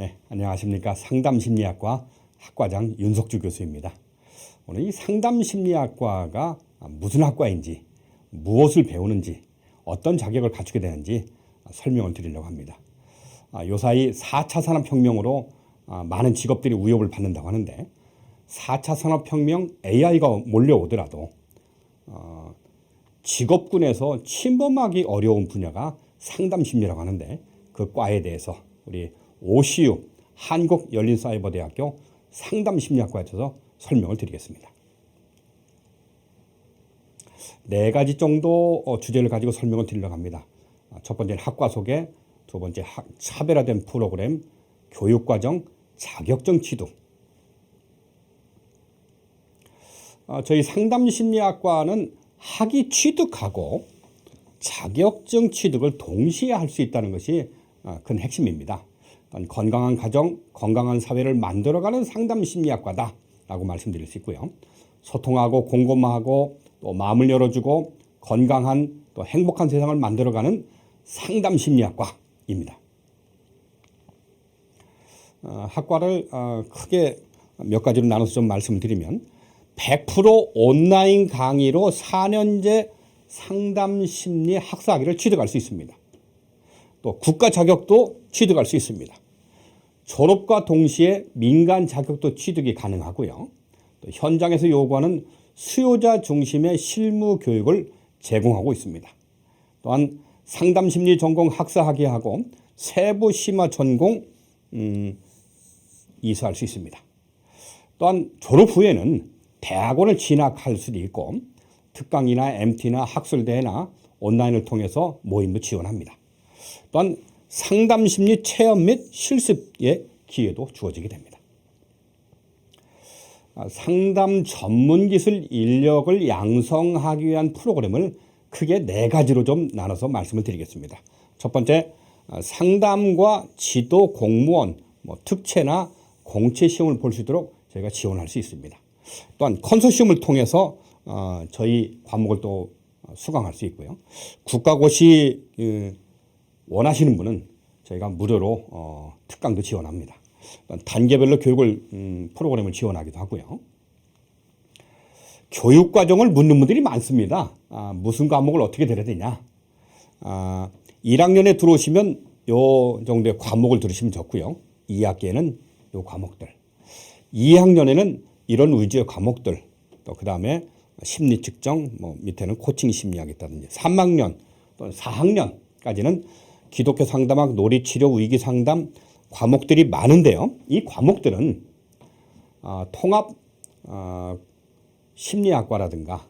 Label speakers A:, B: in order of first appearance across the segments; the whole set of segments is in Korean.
A: 네, 안녕하십니까. 상담심리학과 학과장 윤석주 교수입니다. 오늘 이 상담심리학과가 무슨 학과인지, 무엇을 배우는지, 어떤 자격을 갖추게 되는지 설명을 드리려고 합니다. 아, 요사이 4차 산업혁명으로 아, 많은 직업들이 위협을 받는다고 하는데 4차 산업혁명 AI가 몰려오더라도 어, 직업군에서 침범하기 어려운 분야가 상담심리라고 하는데 그 과에 대해서 우리 OCU 한국 열린 사이버대학교 상담 심리학과에 대해서 설명을 드리겠습니다. 네 가지 정도 어, 주제를 가지고 설명을 드리려고 합니다. 아, 첫 번째는 학과 소개, 두 번째 학, 차별화된 프로그램, 교육과정, 자격증 취득. 어, 저희 상담 심리학과는 학위 취득하고 자격증 취득을 동시에 할 수 있다는 것이 어, 큰 핵심입니다. 건강한 가정, 건강한 사회를 만들어가는 상담 심리학과다라고 말씀드릴 수 있고요. 소통하고 공감하고 또 마음을 열어주고 건강한 또 행복한 세상을 만들어가는 상담 심리학과입니다. 어, 학과를 어, 크게 몇 가지로 나눠서 좀 말씀을 드리면 100% 온라인 강의로 4년제 상담 심리 학사학위를 취득할 수 있습니다. 또 국가 자격도 취득할 수 있습니다. 졸업과 동시에 민간 자격도 취득이 가능하고요. 또 현장에서 요구하는 수요자 중심의 실무 교육을 제공하고 있습니다. 또한 상담 심리 전공 학사학위하고 세부 심화 전공 음, 이수할 수 있습니다. 또한 졸업 후에는 대학원을 진학할 수도 있고 특강이나 MT나 학술대회나 온라인을 통해서 모임도 지원합니다. 또한 상담 심리 체험 및 실습의 기회도 주어지게 됩니다. 아, 상담 전문 기술 인력을 양성하기 위한 프로그램을 크게 네 가지로 좀 나눠서 말씀을 드리겠습니다. 첫 번째, 아, 상담과 지도 공무원, 뭐 특채나 공채 시험을 볼 수 있도록 저희가 지원할 수 있습니다. 또한 컨소시엄을 통해서 어, 저희 과목을 또 수강할 수 있고요. 국가고시 그, 원하시는 분은 저희가 무료로 어, 특강도 지원합니다. 단계별로 교육을 음, 프로그램을 지원하기도 하고요. 교육 과정을 묻는 분들이 많습니다. 아, 무슨 과목을 어떻게 들어야 되냐? 아, 1학년에 들어오시면 요 정도의 과목을 들으시면 좋고요. 2학기에는 요 과목들. 2학년에는 이런 위주의 과목들. 또 그다음에 심리 측정, 뭐 밑에는 코칭 심리학 있다든지 3학년 또는 4학년까지는 기독교 상담학, 놀이 치료, 위기 상담 과목들이 많은데요. 이 과목들은 어, 통합 어, 심리학과라든가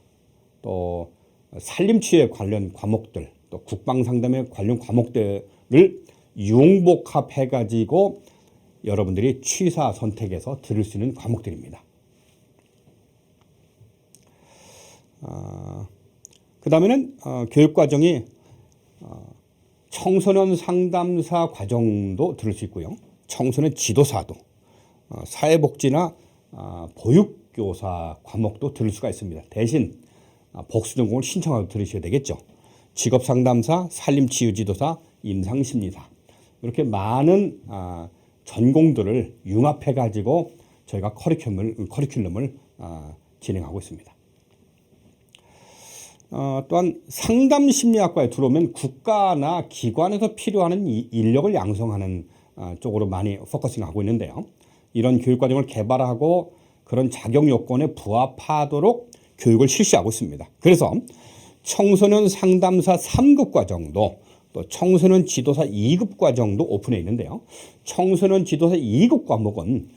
A: 또 살림치유에 관련 과목들, 또 국방 상담에 관련 과목들을 융복합해 가지고 여러분들이 취사 선택해서 들을 수 있는 과목들입니다. 어, 그 다음에는 어, 교육과정이 어, 청소년 상담사 과정도 들을 수 있고요. 청소년 지도사도, 어, 사회복지나 어, 보육교사 과목도 들을 수가 있습니다. 대신 어, 복수전공을 신청하고 들으셔야 되겠죠. 직업상담사, 산림치유지도사, 임상심리사 이렇게 많은 아, 전공들을 융합해 가지고 저희가 커리큘럼을, 커리큘럼을 아, 진행하고 있습니다. 어, 또한 상담 심리학과에 들어오면 국가나 기관에서 필요한 인력을 양성하는 어, 쪽으로 많이 포커싱하고 있는데요. 이런 교육 과정을 개발하고 그런 자격 요건에 부합하도록 교육을 실시하고 있습니다. 그래서 청소년 상담사 3급 과정도 또 청소년 지도사 2급 과정도 오픈해 있는데요. 청소년 지도사 2급 과목은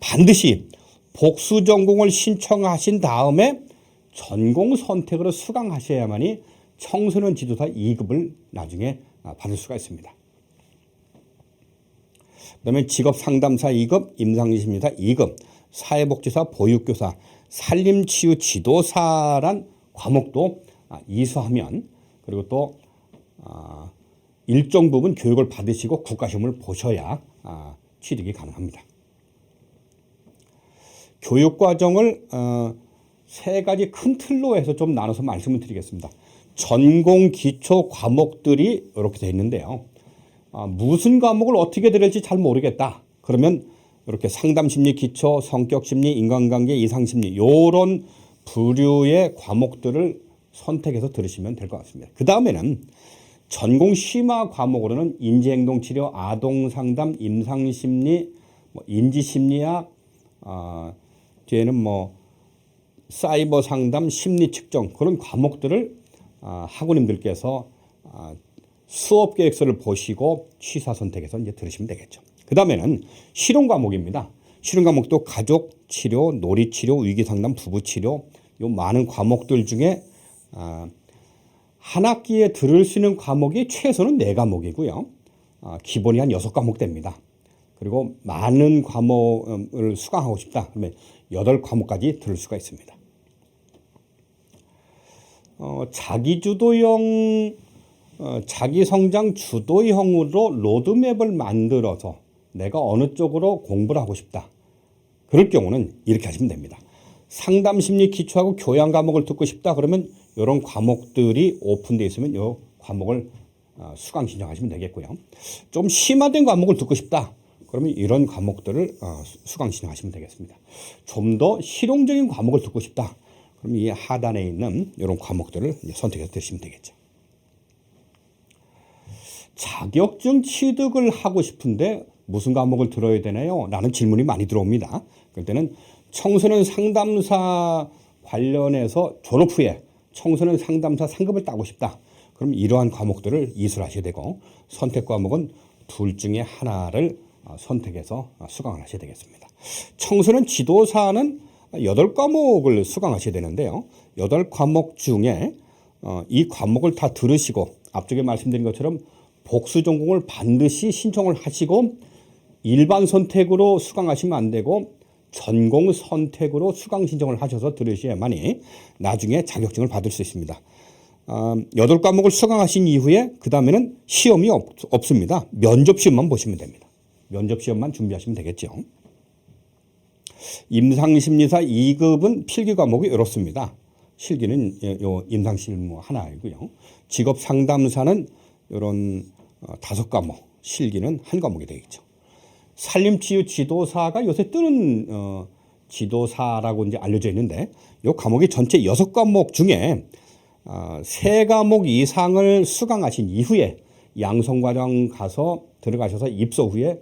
A: 반드시 복수 전공을 신청하신 다음에 전공 선택으로 수강하셔야만이 청소년 지도사 2급을 나중에 아, 받을 수가 있습니다. 그 다음에 직업 상담사 2급, 임상심리사 2급, 사회복지사, 보육교사, 산림치유 지도사란 과목도 아, 이수하면 그리고 또 아, 일정 부분 교육을 받으시고 국가시험을 보셔야 취득이 가능합니다. 교육과정을 어, 세 가지 큰 틀로 해서 좀 나눠서 말씀을 드리겠습니다. 전공 기초 과목들이 이렇게 되어 있는데요. 아, 무슨 과목을 어떻게 들을지 잘 모르겠다. 그러면 이렇게 상담 심리 기초, 성격 심리, 인간관계, 이상 심리 요런 부류의 과목들을 선택해서 들으시면 될 것 같습니다. 그 다음에는 전공 심화 과목으로는 인지행동 치료, 아동 상담, 임상 심리, 뭐 인지 심리학, 아, 뒤에는 뭐 사이버 상담, 심리 측정 그런 과목들을 아, 학우님들께서 아, 수업 계획서를 보시고 취사 선택해서 이제 들으시면 되겠죠. 그 다음에는 실용 과목입니다. 실용 과목도 가족 치료, 놀이 치료, 위기 상담, 부부 치료 요 많은 과목들 중에 아, 한 학기에 들을 수 있는 과목이 최소는 네 과목이고요. 아, 기본이 한 여섯 과목 됩니다. 그리고 많은 과목을 수강하고 싶다. 그러면 여덟 과목까지 들을 수가 있습니다. 어, 자기주도형, 어, 자기성장 주도형으로 로드맵을 만들어서 내가 어느 쪽으로 공부를 하고 싶다. 그럴 경우는 이렇게 하시면 됩니다. 상담 심리 기초하고 교양 과목을 듣고 싶다. 그러면 이런 과목들이 오픈되어 있으면 이 과목을 어, 수강 신청하시면 되겠고요. 좀 심화된 과목을 듣고 싶다. 그러면 이런 과목들을 어, 수강 신청하시면 되겠습니다. 좀 더 실용적인 과목을 듣고 싶다. 그럼 이 하단에 있는 이런 과목들을 선택해서 드시면 되겠죠. 자격증 취득을 하고 싶은데 무슨 과목을 들어야 되나요? 라는 질문이 많이 들어옵니다. 그럴 때는 청소년 상담사 관련해서 졸업 후에 청소년 상담사 상급을 따고 싶다. 그럼 이러한 과목들을 이수하셔야 되고 선택 과목은 둘 중에 하나를 어, 선택해서 어, 수강을 하셔야 되겠습니다. 청소년 지도사는 여덟 과목을 수강하셔야 되는데요. 여덟 과목 중에 어, 이 과목을 다 들으시고 앞쪽에 말씀드린 것처럼 복수 전공을 반드시 신청을 하시고 일반 선택으로 수강하시면 안 되고 전공 선택으로 수강 신청을 하셔서 들으셔야만이 나중에 자격증을 받을 수 있습니다. 여덟 과목을 수강하신 이후에 그 다음에는 시험이 없, 없습니다. 면접 시험만 보시면 됩니다. 면접 시험만 준비하시면 되겠죠. 임상심리사 2급은 필기 과목이 이렇습니다. 실기는 요 임상실무 하나이고요. 직업 상담사는 이런 어, 다섯 과목, 실기는 한 과목이 되겠죠. 산림치유 지도사가 요새 뜨는 어, 지도사라고 이제 알려져 있는데 요 과목이 전체 여섯 과목 중에 어, 세 과목 이상을 수강하신 이후에 양성과정 가서 들어가셔서 입소 후에 어,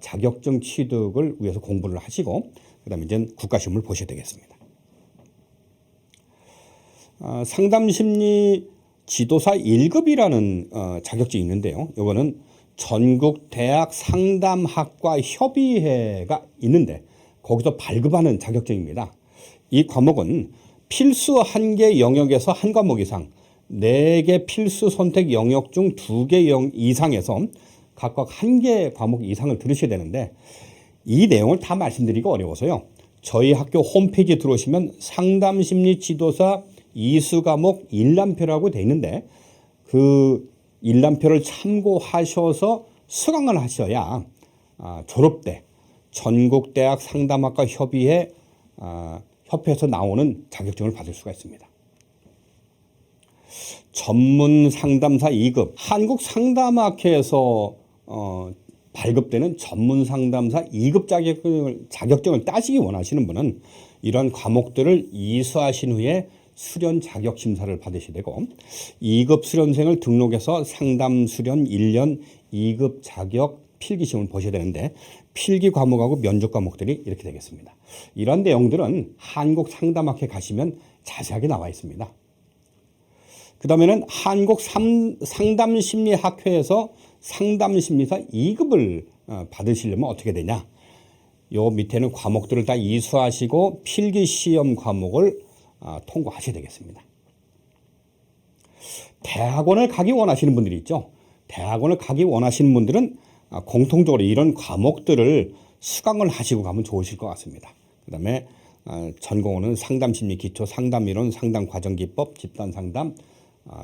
A: 자격증 취득을 위해서 공부를 하시고 그다음에 이제 국가시험을 보셔야 되겠습니다. 어, 상담심리 지도사 1급이라는 어, 자격증이 있는데요. 이거는 전국 대학 상담학과 협의회가 있는데 거기서 발급하는 자격증입니다. 이 과목은 필수 한 개 영역에서 한 과목 이상, 네 개 필수 선택 영역 중 두 개 이상에서 각각 한 개 과목 이상을 들으셔야 되는데 이 내용을 다 말씀드리기 어려워서요. 저희 학교 홈페이지에 들어오시면 상담 심리 지도사 이수 과목 일람표라고 돼 있는데 그 일람표를 참고하셔서 수강을 하셔야 아, 졸업 때 전국대학 상담학과 협의회 아, 협회에서 나오는 자격증을 받을 수가 있습니다. 전문 상담사 2급 한국 상담학회에서 어, 발급되는 전문 상담사 2급 자격증을, 자격증을 따시기 원하시는 분은 이런 과목들을 이수하신 후에 수련 자격 심사를 받으셔야 되고 2급 수련생을 등록해서 상담 수련 1년 2급 자격 필기 시험을 보셔야 되는데 필기 과목하고 면접 과목들이 이렇게 되겠습니다. 이런 내용들은 한국 상담학회 가시면 자세하게 나와 있습니다. 그 다음에는 한국 상담심리학회에서 상담 심리사 2급을 어, 받으시려면 어떻게 되냐. 요 밑에는 과목들을 다 이수하시고 필기 시험 과목을 어, 통과하셔야 되겠습니다. 대학원을 가기 원하시는 분들이 있죠. 대학원을 가기 원하시는 분들은 어, 공통적으로 이런 과목들을 수강을 하시고 가면 좋으실 것 같습니다. 그 다음에 전공은 상담심리 기초, 상담이론, 상담과정기법, 집단상담, 아,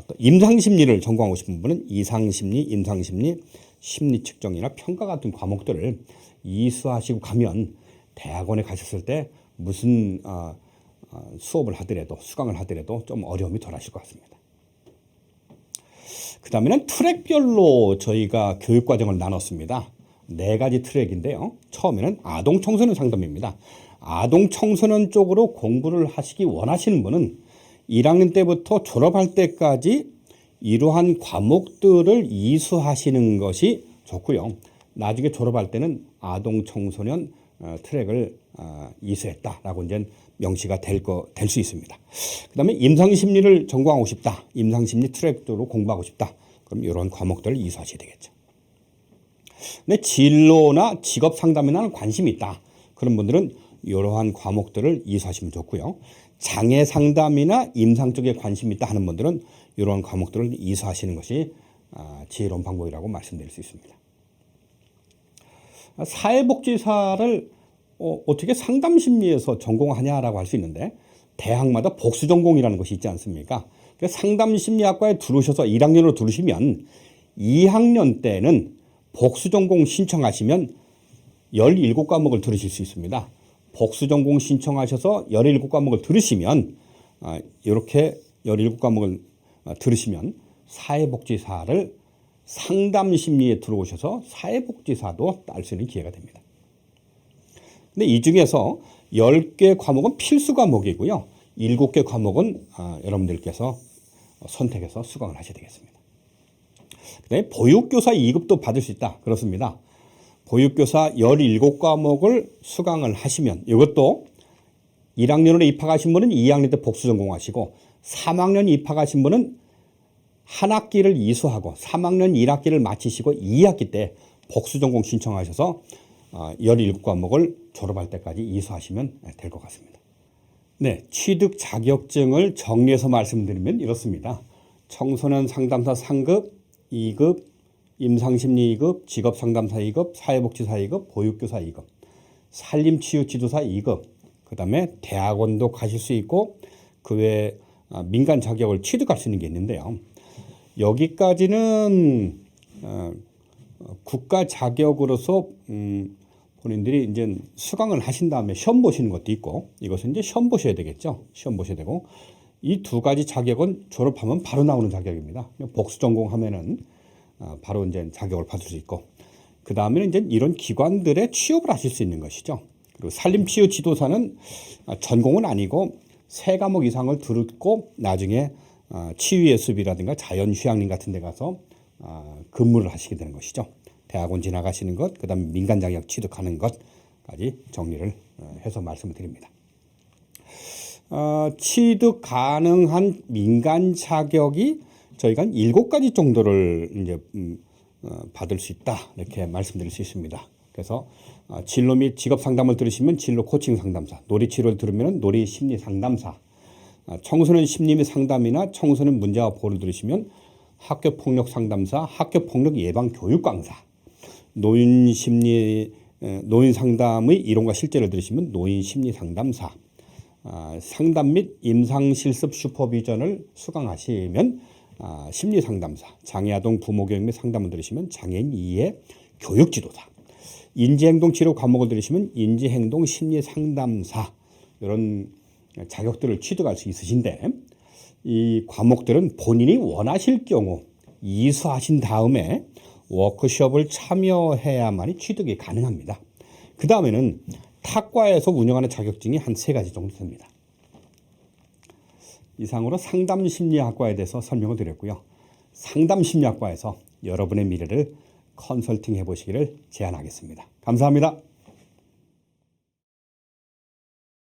A: 또 임상심리를 전공하고 싶은 분은 이상심리, 임상심리, 심리 측정이나 평가 같은 과목들을 이수하시고 가면 대학원에 가셨을 때 무슨 어, 어, 수업을 하더라도 수강을 하더라도 좀 어려움이 덜 하실 것 같습니다. 그 다음에는 트랙별로 저희가 교육 과정을 나눴습니다. 네 가지 트랙인데요. 처음에는 아동 청소년 상담입니다. 아동 청소년 쪽으로 공부를 하시기 원하시는 분은 1학년 때부터 졸업할 때까지 이러한 과목들을 이수하시는 것이 좋고요. 나중에 졸업할 때는 아동 청소년 어, 트랙을 어, 이수했다라고 이제 명시가 될 거 될 수 있습니다. 그다음에 임상 심리를 전공하고 싶다. 임상 심리 트랙으로 공부하고 싶다. 그럼 이런 과목들을 이수하셔야 되겠죠. 근데 진로나 직업 상담에는 관심이 있다. 그런 분들은 이러한 과목들을 이수하시면 좋고요. 장애 상담이나 임상 쪽에 관심이 있다 하는 분들은 이러한 과목들을 이수하시는 것이 아, 지혜로운 방법이라고 말씀드릴 수 있습니다. 사회복지사를 어, 어떻게 상담 심리에서 전공하냐라고 할 수 있는데 대학마다 복수 전공이라는 것이 있지 않습니까? 그래서 상담 심리학과에 들어오셔서 1학년으로 들으시면 2학년 때는 복수 전공 신청하시면 17과목을 들으실 수 있습니다. 복수 전공 신청하셔서 17과목을 들으시면 아, 이렇게 17과목을 아, 들으시면 사회복지사를 상담 심리에 들어오셔서 사회복지사도 딸 수 있는 기회가 됩니다. 근데 이 중에서 10개 과목은 필수 과목이고요. 7개 과목은 아, 여러분들께서 선택해서 수강을 하셔야 되겠습니다. 그다음에 보육교사 2급도 받을 수 있다. 그렇습니다. 보육교사 17과목을 수강을 하시면 이것도 1학년으로 입학하신 분은 2학년 때 복수 전공하시고 3학년 입학하신 분은 한 학기를 이수하고 3학년 1학기를 마치시고 2학기 때 복수 전공 신청하셔서 17과목을 졸업할 때까지 이수하시면 될 것 같습니다. 네, 취득 자격증을 정리해서 말씀드리면 이렇습니다. 청소년 상담사 상급, 2급, 임상심리 2급, 직업상담사 2급, 사회복지사 2급, 보육교사 2급, 산림치유지도사 2급, 그 다음에 대학원도 가실 수 있고 그 외에 아, 민간 자격을 취득할 수 있는 게 있는데요. 여기까지는 어, 국가 자격으로서 음, 본인들이 이제 수강을 하신 다음에 시험 보시는 것도 있고 이것은 이제 시험 보셔야 되겠죠. 시험 보셔야 되고 이 두 가지 자격은 졸업하면 바로 나오는 자격입니다. 복수 전공하면은 어, 바로 이제 자격을 받을 수 있고 그 다음에는 이제 이런 기관들의 취업을 하실 수 있는 것이죠. 그리고 산림치유 지도사는 어, 전공은 아니고 세 과목 이상을 들었고 나중에 어, 치유예습이라든가 자연휴양림 같은 데 가서 근무를 하시게 되는 것이죠. 대학원 지나가시는 것, 그 다음에 민간 자격 취득하는 것까지 정리를 해서 말씀을 드립니다. 어, 취득 가능한 민간 자격이 저희가 한 일곱 가지 정도를 이제 음, 어, 받을 수 있다. 이렇게 말씀드릴 수 있습니다. 그래서 어, 진로 및 직업 상담을 들으시면 진로 코칭 상담사, 놀이 치료를 들으면 놀이 심리 상담사, 어, 청소년 심리 및 상담이나 청소년 문제와 보호를 들으시면 학교 폭력 상담사, 학교 폭력 예방 교육 강사, 노인 심리 노인 상담의 이론과 실제를 들으시면 노인 심리 상담사, 상담 및 임상 실습 슈퍼비전을 수강하시면 아, 심리 상담사, 장애아동 부모 교육 및 상담을 들으시면 장애인 이해 교육 지도사, 인지행동 치료 과목을 들으시면 인지행동 심리 상담사 이런 자격들을 취득할 수 있으신데 이 과목들은 본인이 원하실 경우 이수하신 다음에 워크숍을 참여해야만이 취득이 가능합니다. 그 다음에는 탁과에서 운영하는 자격증이 한 세 가지 정도 됩니다. 이상으로 상담 심리학과에 대해서 설명을 드렸고요. 상담 심리학과에서 여러분의 미래를 컨설팅 해보시기를 제안하겠습니다. 감사합니다.